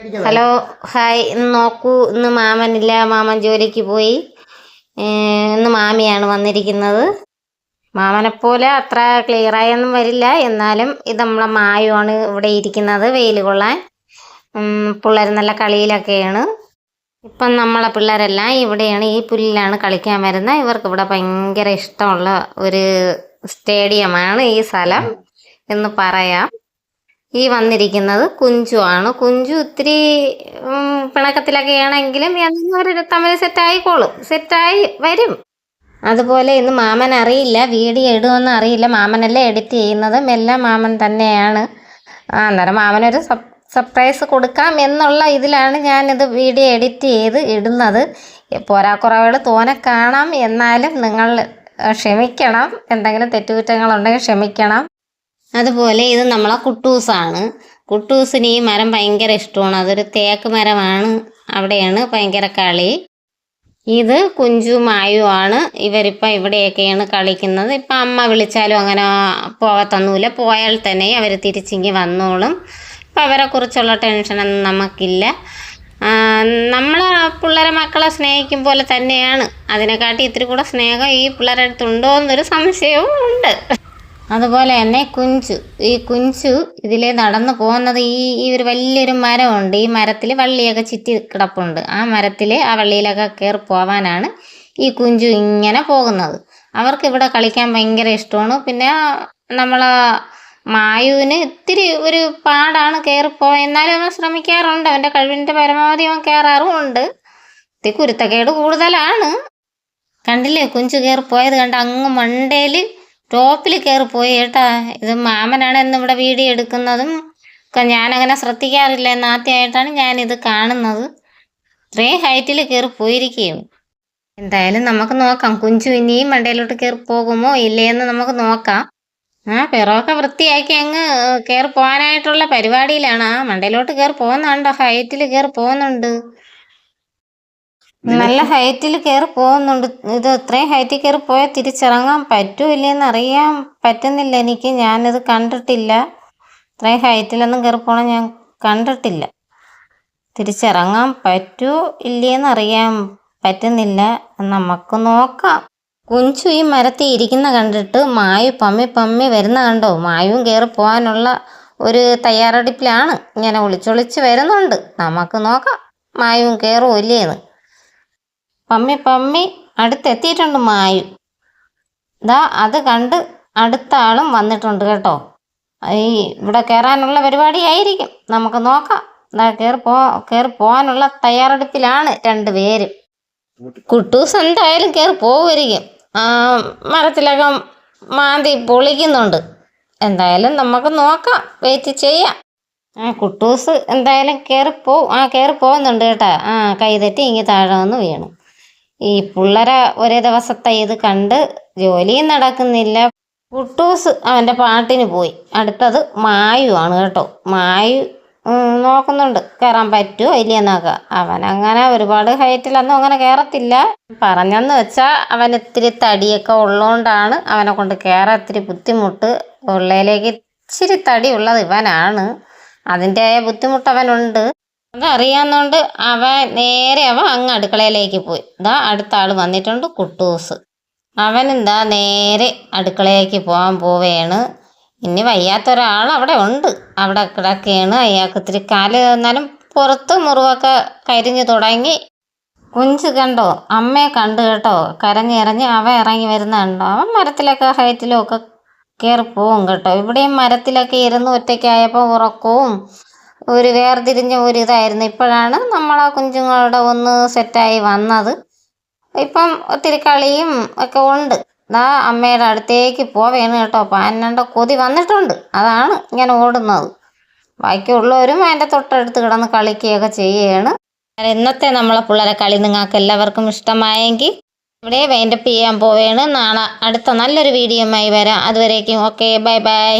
Hello hi. ഇന്ന് നോക്കൂ ഇന്ന് മാമനില്ല. മാമൻ ജോലിക്ക് പോയി. ഇന്ന് മാമിയാണ് വന്നിരിക്കുന്നത്. മാമനെപ്പോലെ അത്ര ക്ലിയറായൊന്നും വരില്ല. എന്നാലും ഇത് നമ്മളെ മായുമാണ് ഇവിടെ ഇരിക്കുന്നത് വെയിൽ കൊള്ളാൻ. പിള്ളേർ നല്ല കളിയിലൊക്കെയാണ്. ഇപ്പം നമ്മളെ പിള്ളേരെല്ലാം ഇവിടെയാണ് ഈ പുല്ലിലാണ് കളിക്കാൻ വരുന്നത്. ഇവർക്ക് ഇവിടെ ഭയങ്കര ഇഷ്ടമുള്ള ഒരു സ്റ്റേഡിയമാണ് ഈ സ്ഥലം എന്ന് പറയാം. ഈ വന്നിരിക്കുന്നത് കുഞ്ചു ആണ്. കുഞ്ചു ഇത്തിരി പിണക്കത്തിലൊക്കെ ആണെങ്കിലും അവർ തമ്മിൽ സെറ്റായിക്കോളും സെറ്റായി വരും. അതുപോലെ ഇന്ന് മാമൻ അറിയില്ല. വീഡിയോ ഇടുമെന്ന് അറിയില്ല. മാമനല്ലേ എഡിറ്റ് ചെയ്യുന്നത്. എല്ലാം മാമൻ തന്നെയാണ്. അന്നേരം മാമനൊരു സർപ്രൈസ് കൊടുക്കാം എന്നുള്ള ഇതിലാണ് ഞാനിത് വീഡിയോ എഡിറ്റ് ചെയ്ത് ഇടുന്നത്. പോരാക്കുറവുകൾ തോനെ കാണാം. എന്നാലും നിങ്ങൾ ക്ഷമിക്കണം. എന്തെങ്കിലും തെറ്റുകുറ്റങ്ങളുണ്ടെങ്കിൽ ക്ഷമിക്കണം. അതുപോലെ ഇത് നമ്മളെ കുട്ടൂസാണ്. കുട്ടൂസിന് ഈ മരം ഭയങ്കര ഇഷ്ടമാണ്. അതൊരു തേക്ക് മരമാണ്. അവിടെയാണ് ഭയങ്കര കളി. ഇത് കുഞ്ചു മായുവാണ് ഇവരിപ്പോൾ ഇവരിപ്പം ഇവിടെയൊക്കെയാണ് കളിക്കുന്നത്. ഇപ്പം അമ്മ വിളിച്ചാലും അങ്ങനെ പോകത്തൊന്നുമില്ല പോയാൽ തന്നെ അവർ തിരിച്ചിങ്ങി വന്നോളും. ഇപ്പം അവരെ കുറിച്ചുള്ള ടെൻഷനൊന്നും നമുക്കില്ല. നമ്മൾ പിള്ളേരെ മക്കളെ സ്നേഹിക്കും പോലെ തന്നെയാണ്. അതിനെക്കാട്ടി ഇത്തിരി കൂടെ സ്നേഹം ഈ പിള്ളേരുടെ അടുത്തുണ്ടോ എന്നൊരു സംശയവും ഉണ്ട്. അതുപോലെ തന്നെ കുഞ്ചു. ഈ കുഞ്ചു ഇതിലെ നടന്നു പോകുന്നത് ഈ ഈ ഒരു വലിയൊരു മരമുണ്ട്. ഈ മരത്തിൽ വള്ളിയൊക്കെ ചുറ്റി കിടപ്പുണ്ട്. ആ മരത്തിൽ ആ വള്ളിയിലൊക്കെ കയറി പോവാനാണ് ഈ കുഞ്ചു ഇങ്ങനെ പോകുന്നത്. അവർക്ക് ഇവിടെ കളിക്കാൻ ഭയങ്കര ഇഷ്ടമാണ്. പിന്നെ നമ്മളെ മായുവിന് ഇത്തിരി ഒരു പാടാണ് കയറിപ്പോ എന്നാലും അവൻ ശ്രമിക്കാറുണ്ട്. അവന്റെ കഴിവിന്റെ പരമാവധി അവൻ കയറാറും ഉണ്ട്. ഇത്തിരി കുരുത്തക്കേട് കൂടുതലാണ്. കണ്ടില്ലേ കുഞ്ചു കയറി പോയത് കണ്ട് അങ്ങ് മണ്ടയിൽ ടോപ്പിൽ പോയി കേട്ടാ. ഇത് മാമനാണ് എന്ന് ഇവിടെ വീഡിയോ എടുക്കുന്നതും ഞാനങ്ങനെ ശ്രദ്ധിക്കാറില്ല. എന്നാദ്യമായിട്ടാണ് ഞാനിത് കാണുന്നത്. ഇത്രയും ഹൈറ്റിൽ കയറി പോയിരിക്കുകയും. എന്തായാലും നമുക്ക് നോക്കാം. കുഞ്ചു ഇനിയും മണ്ടയിലോട്ട് കയറി പോകുമോ? ഇല്ലയെന്ന് നമുക്ക് നോക്കാം. ആ പിറവൊക്കെ വൃത്തിയാക്കി അങ്ങ് കയറി പോകാനായിട്ടുള്ള പരിപാടിയിലാണ്. ആ മണ്ടയിലോട്ട് കയറി പോകുന്നുണ്ടോ? ഹൈറ്റിൽ കയറി പോകുന്നുണ്ട്. നല്ല ഹൈറ്റിൽ കയറി പോകുന്നുണ്ട്. ഇത് ഇത്രയും ഹൈറ്റിൽ കയറി പോയാൽ തിരിച്ചിറങ്ങാൻ പറ്റൂല്ലെന്ന് അറിയാൻ പറ്റുന്നില്ല എനിക്ക്. ഞാനിത് കണ്ടിട്ടില്ല. ഇത്രയും ഹൈറ്റിലൊന്നും കയറി പോകണം ഞാൻ കണ്ടിട്ടില്ല. തിരിച്ചിറങ്ങാൻ പറ്റൂ ഇല്ലയെന്ന് അറിയാൻ പറ്റുന്നില്ല. നമുക്ക് നോക്കാം. കുഞ്ചു ഈ മരത്തിൽ ഇരിക്കുന്ന കണ്ടിട്ട് മായു പമ്മി പമ്മി വരുന്ന കണ്ടോ? മായുവും കയറി പോകാനുള്ള ഒരു തയ്യാറെടുപ്പിലാണ്. ഇങ്ങനെ ഒളിച്ചൊളിച്ച് വരുന്നുണ്ട്. നമുക്ക് നോക്കാം. മായും കയറും ഇല്ലേന്ന്. പമ്മി പമ്മി അടുത്തെത്തിയിട്ടുണ്ട് മായു ദാ അത് കണ്ട് അടുത്ത ആളും വന്നിട്ടുണ്ട് കേട്ടോ. ഈ ഇവിടെ കയറാനുള്ള പരിപാടിയായിരിക്കും നമുക്ക് നോക്കാം. ദാ കയറി പോ കയറി പോകാനുള്ള തയ്യാറെടുപ്പിലാണ് രണ്ടുപേരും കുട്ടൂസ് എന്തായാലും കയറി പോവുമായിരിക്കും. ആ മരത്തിലൊക്കെ മാന്തി പൊളിക്കുന്നുണ്ട്. എന്തായാലും നമുക്ക് നോക്കാം. വെയിറ്റ് ചെയ്യാം. ആ കുട്ടൂസ് എന്തായാലും കയറി പോവും ആ കയറി പോകുന്നുണ്ട് കേട്ടാ. ആ കൈതെറ്റി ഇങ്ങനെ ഇങ്ങി താഴെ വന്ന് വീണു. ഈ പിള്ളേരെ ഒരേ ദിവസത്തെ ഇത് കണ്ട് ജോലിയും നടക്കുന്നില്ല. കുട്ടൂസ് അവന്റെ പാട്ടിന് പോയി. അടുത്തത് മായു ആണ് കേട്ടോ. മായു നോക്കുന്നുണ്ട്. കയറാൻ പറ്റുമോ ഇല്ലയെന്നൊക്കെ. അവൻ അങ്ങനെ ഒരുപാട് ഹൈറ്റിലൊന്നും അങ്ങനെ കയറത്തില്ല പറഞ്ഞെന്ന് വെച്ചാൽ അവൻ ഇത്തിരി തടിയൊക്കെ ഉള്ളതുകൊണ്ടാണ് അവനെ കൊണ്ട് കയറാൻ ഇത്തിരി ബുദ്ധിമുട്ട്. ഉള്ളതിലേക്ക് ഇച്ചിരി തടി ഉള്ളത് ഇവനാണ്. അതിന്റെ ബുദ്ധിമുട്ട് അവനുണ്ട്. അതറിയാവുന്നതുകൊണ്ട് അവൻ നേരെ അവ അങ്ങ് അടുക്കളയിലേക്ക് പോയി. ഇതാ അടുത്ത ആൾ വന്നിട്ടുണ്ട് കുട്ടൂസ്. അവനെന്താ നേരെ അടുക്കളയിലേക്ക് പോകാൻ പോവുകയാണ് ഇനി വയ്യാത്ത ഒരാൾ അവിടെ ഉണ്ട്. അവിടെ കിടക്കുകയാണ് അയാൾക്ക് ഇത്തിരി കാൽ എന്നാലും പുറത്ത് മുറിവൊക്കെ കരിഞ്ഞു തുടങ്ങി. കുഞ്ച് കണ്ടോ? അമ്മയെ കണ്ടു കേട്ടോ. കരഞ്ഞിറങ്ങി അവ ഇറങ്ങി വരുന്നുണ്ടോ അവൻ മരത്തിലൊക്കെ ഹൈറ്റിലും ഒക്കെ കയറി പോവും കേട്ടോ. ഇവിടെയും മരത്തിലൊക്കെ ഇരുന്ന് ഒറ്റയ്ക്കായപ്പോൾ ഉറക്കവും ഒരു വേർതിരിഞ്ഞ ഒരു ഇതായിരുന്നു. ഇപ്പോഴാണ് നമ്മളെ കുഞ്ഞുങ്ങളുടെ ഒന്ന് സെറ്റായി വന്നത്. ഇപ്പം ഒത്തിരി കളിയും ഒക്കെ ഉണ്ട്. ദാ അമ്മയുടെ അടുത്തേക്ക് പോവേണ് കേട്ടോ. പാനണ്ട കൊതി വന്നിട്ടുണ്ട്. അതാണ് ഇങ്ങനെ ഓടുന്നത്. ബാക്കിയുള്ളവരും അതിന്റെ തൊട്ടടുത്ത് കിടന്ന് കളിക്കുകയൊക്കെ ചെയ്യുകയാണ് ഇന്നത്തെ നമ്മളെ പിള്ളേരെ കളി നിങ്ങൾക്ക് എല്ലാവർക്കും ഇഷ്ടമായെങ്കിൽ ഇവിടെ വൈൻഡപ്പ് ചെയ്യാൻ പോവുകയാണ് നാളെ അടുത്ത നല്ലൊരു വീഡിയോ ആയി വരാം. അതുവരേക്കും ഓക്കെ ബൈ ബൈ